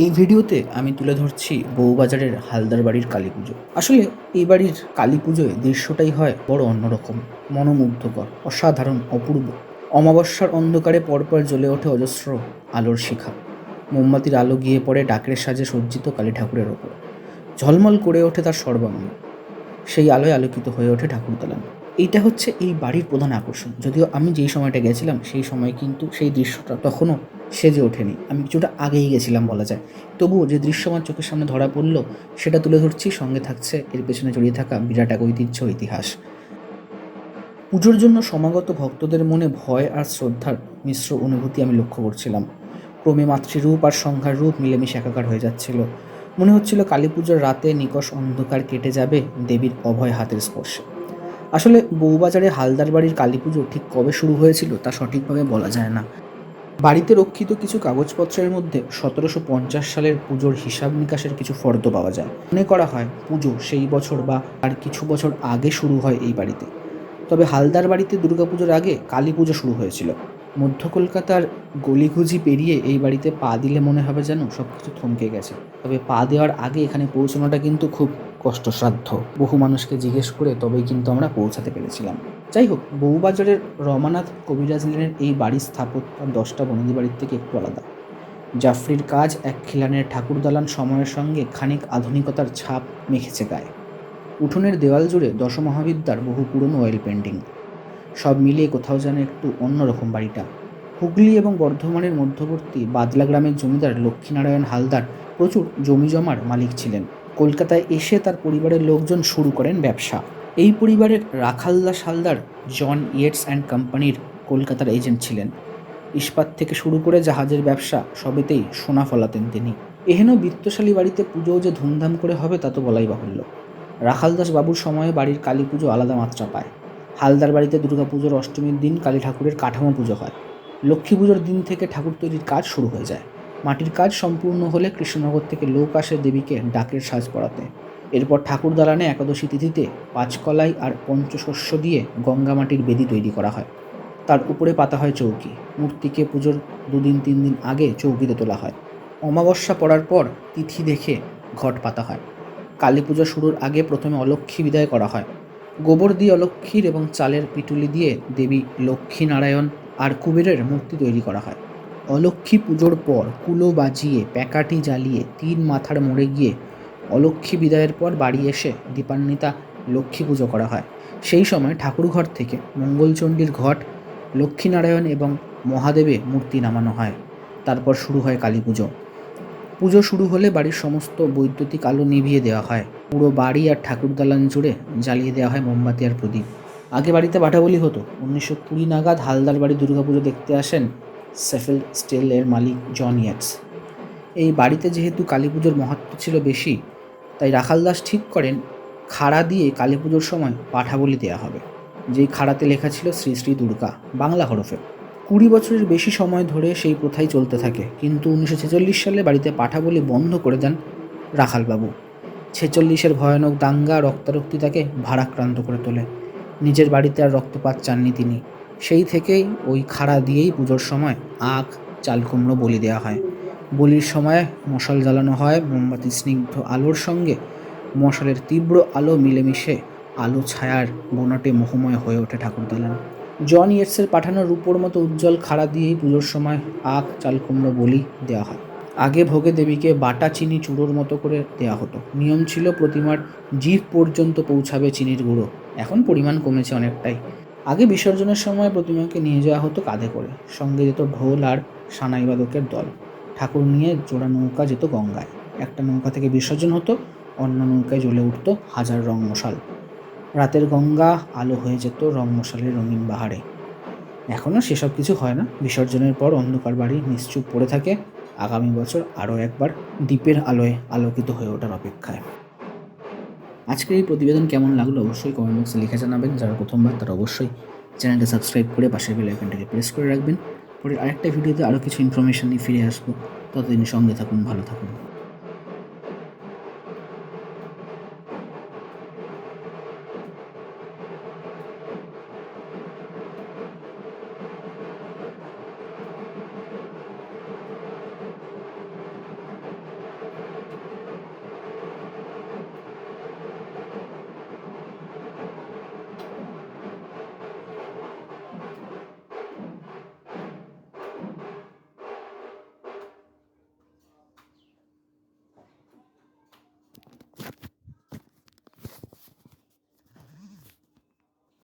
এই ভিডিওতে আমি তুলে ধরছি বউবাজারের হালদার বাড়ির কালী পুজো। আসলে এই বাড়ির কালী পুজোয় দৃশ্যটাই হয় বড় অন্যরকম, মনোমুগ্ধকর, অসাধারণ, অপূর্ব। অমাবস্যার অন্ধকারে পরপর জ্বলে ওঠে অজস্র আলোর শিখা। মোমবাতির আলো গিয়ে পড়ে ডাকের সাজে সজ্জিত কালী ঠাকুরের ওপর। ঝলমল করে ওঠে তার সর্বাঙ্গ সেই আলোয় আলোকিত হয়ে ওঠে ঠাকুর দালান এইটা হচ্ছে এই বাড়ির প্রধান আকর্ষণ। যদিও আমি যেই সময়টা গেছিলাম, সেই সময় কিন্তু সেই দৃশ্যটা তখনও সেজে ওঠেনি। আমি কিছুটা আগেই গেছিলাম বলা যায়। তবুও যে দৃশ্য আমার চোখের সামনে ধরা পড়ল, সেটা তুলে ধরছি, সঙ্গে থাকছে এর পেছনে জড়িয়ে থাকা বিরাট এক ঐতিহ্য, ইতিহাস। পুজোর জন্য সমাগত ভক্তদের মনে ভয় আর শ্রদ্ধার মিশ্র অনুভূতি আমি লক্ষ্য করছিলাম। ক্রমে মাতৃরূপ আর সংখ্যার রূপ মিলেমিশে একাকার হয়ে যাচ্ছিল। মনে হচ্ছিল কালী পুজোর রাতে নিকষ অন্ধকার কেটে যাবে দেবীর অভয় হাতের স্পর্শে। আসলে বউবাজারে হালদার বাড়ির কালী পুজো ঠিক কবে শুরু হয়েছিল তা সঠিকভাবে বলা যায় না। বাড়িতে রক্ষিত কিছু কাগজপত্রের মধ্যে সতেরোশো পঞ্চাশ সালের পুজোর হিসাব নিকাশের কিছু ফর্দ পাওয়া যায়। মনে করা হয় পুজো সেই বছর বা আর কিছু বছর আগে শুরু হয় এই বাড়িতে। তবে হালদার বাড়িতে দুর্গাপুজোর আগে কালী পুজো শুরু হয়েছিল। মধ্য কলকাতার গলিগুজি পেরিয়ে এই বাড়িতে পা দিলে মনে হবে যেন সব কিছু থমকে গেছে। তবে পা দেওয়ার আগে এখানে পৌঁছানোটা কিন্তু খুব কষ্টসাধ্য। বহু মানুষকে জিজ্ঞেস করে তবেই কিন্তু আমরা পৌঁছাতে পেরেছিলাম। যাই হোক, বউবাজারের রমানাথ কবিরাজ লেনের এই বাড়ির স্থাপত্য দশটা বনেদি বাড়ির থেকে একটু আলাদা। জাফরির কাজ এক খিলানের ঠাকুর দালান সময়ের সঙ্গে খানিক আধুনিকতার ছাপ মেখেছে গায়ে। উঠোনের দেওয়াল জুড়ে দশমহাবিদ্যার বহু পুরনো অয়েল পেন্টিং সব মিলিয়ে কোথাও যেন একটু অন্যরকম বাড়িটা। হুগলি এবং বর্ধমানের মধ্যবর্তী বাদলা গ্রামের জমিদার লক্ষ্মীনারায়ণ হালদার প্রচুর জমি জমার মালিক ছিলেন। কলকাতায় এসে তার পরিবারের লোকজন শুরু করেন ব্যবসা। এই পরিবারের Rakhaldas Haldar, John Yates and কোম্পানির কলকাতার এজেন্ট ছিলেন। ইস্পাত থেকে শুরু করে জাহাজের ব্যবসা সবেতেই সোনা ফলাতেন তিনি। এহেন বিত্তশালী বাড়িতে পুজোও যে ধুমধাম করে হবে তা তো বলাই বাহুল্য। রাখালদাস বাবুর সময়ে বাড়ির কালী পুজো আলাদা মাত্রা পায়। হালদার বাড়িতে দুর্গাপুজোর অষ্টমীর দিন কালী ঠাকুরের কাঠামো পুজো হয়। লক্ষ্মী পুজোর দিন থেকে ঠাকুর তৈরির কাজ শুরু হয়ে যায়। মাটির কাজ সম্পূর্ণ হলে কৃষ্ণনগর থেকে লোক আসে দেবীকে ডাকের সাজ পড়াতে এরপর ঠাকুর দালানে একাদশী তিথিতে পাঁচকলাই আর পঞ্চশস্য দিয়ে গঙ্গা মাটির বেদি তৈরি করা হয়। তার উপরে পাতা হয় চৌকি। মূর্তিকে পুজোর দুদিন, তিন দিন আগে চৌকিতে তোলা হয়। অমাবস্যা পড়ার পর তিথি দেখে ঘট পাতা হয়। কালী পুজো শুরুর আগে প্রথমে অলক্ষ্মী বিদায় করা হয়। গোবর দিয়ে অলক্ষ্মীর এবং চালের পিটুলি দিয়ে দেবী লক্ষ্মী নারায়ণ আর কুবেরের মূর্তি তৈরি করা হয়। অলক্ষ্মী পুজোর পর কুলো বাজিয়ে প্যাকাটি জ্বালিয়ে তিন মাথার মোড়ে গিয়ে অলক্ষ্মী বিদায়ের পর বাড়ি এসে দীপান্বিতা লক্ষ্মী পুজো করা হয়। সেই সময় ঠাকুরঘর থেকে মঙ্গলচণ্ডীর ঘট, লক্ষ্মীনারায়ণ এবং মহাদেবে মূর্তি নামানো হয়। তারপর শুরু হয় কালী পুজো। পুজো শুরু হলে বাড়ির সমস্ত বৈদ্যুতিক আলো নিভিয়ে দেওয়া হয়। পুরো বাড়ি আর ঠাকুর দালান জুড়ে জ্বালিয়ে দেওয়া হয় মোমবাতি আর প্রদীপ। আগে বাড়িতে পাঠাবলি হতো। উনিশশো কুড়ি নাগাদ হালদার বাড়ি দুর্গাপুজো দেখতে আসেন সেফেল স্টেলের মালিক জন ইয়াটস। এই বাড়িতে যেহেতু কালী পুজোর মাহাত্ম ছিল বেশি, তাই রাখাল দাস ঠিক করেন, খাড়া দিয়ে কালী পুজোর সময় পাঠাবলি দেওয়া হবে। যেই খাড়াতে লেখা ছিল শ্রী শ্রী দুর্গা, বাংলা হরফে। কুড়ি বছরের বেশি সময় ধরে সেই প্রথাই চলতে থাকে। কিন্তু উনিশশো ছেচল্লিশ সালে বাড়িতে পাঠাবলি বন্ধ করে দেন রাখালবাবু। ছেচল্লিশের ভয়ানক দাঙ্গা, রক্তারক্তি তাকে ভারাক্রান্ত করে তোলে। নিজের বাড়িতে আর রক্তপাত চাননি তিনি। সেই থেকেই ওই খাড়া দিয়েই পুজোর সময় আখ চাল কুমড়ো বলি দেওয়া হয়। বলির সময় মশাল জ্বালানো হয়, মোমবাতি স্নিগ্ধ আলোর সঙ্গে। মশালের তীব্র আলো মিলেমিশে আলো ছায়ার বনটে মোহময় হয়ে ওঠে ঠাকুর দালান জন ইয়েটসের পাঠানো রূপোর মতো উজ্জ্বল খাড়া দিয়েই পুজোর সময় আখ চাল কুমড়ো বলি দেওয়া হয়। আগে ভোগে দেবীকে বাটা চিনি চুড়োর মতো করে দেওয়া হতো। নিয়ম ছিল প্রতিমার জিভ পর্যন্ত পৌঁছাবে চিনির গুঁড়ো। এখন পরিমাণ কমেছে অনেকটাই। আগে বিসর্জনের সময় প্রতিমাকে নিয়ে যাওয়া হতো কাঁধে করে। সঙ্গে যেত ঢোল আর সানাইবাদকের দল। ঠাকুর নিয়ে জোড়া নৌকা যেত গঙ্গায়। একটা নৌকা থেকে বিসর্জন হতো, অন্য নৌকায় জ্বলে উঠতো হাজার রং মশাল। রাতের গঙ্গা, আলো হয়ে যেত রং মশালের রঙিন বাহারে। এখনও সেসব কিছু হয় না। বিসর্জনের পর অন্ধকার বাড়ি নিশ্চুপ পড়ে থাকে। আগামী বছর আরও একবার দ্বীপের আলোয় আলোকিত হয়ে ওঠার অপেক্ষায়। আজকের এই প্রতিবেদন কেমন লাগল অবশ্যই কমেন্ট বক্সে লিখে জানাবেন। যারা প্রথমবার তারা অবশ্যই চ্যানেলটা সাবস্ক্রাইব করে পাশের বেল আইকনটাকে প্রেস করে রাখবেন। পরে আরেকটা ভিডিওতে আরও কিছু ইনফরমেশন নিয়ে ফিরে আসব। ততদিন সঙ্গে থাকুন, ভালো থাকুন।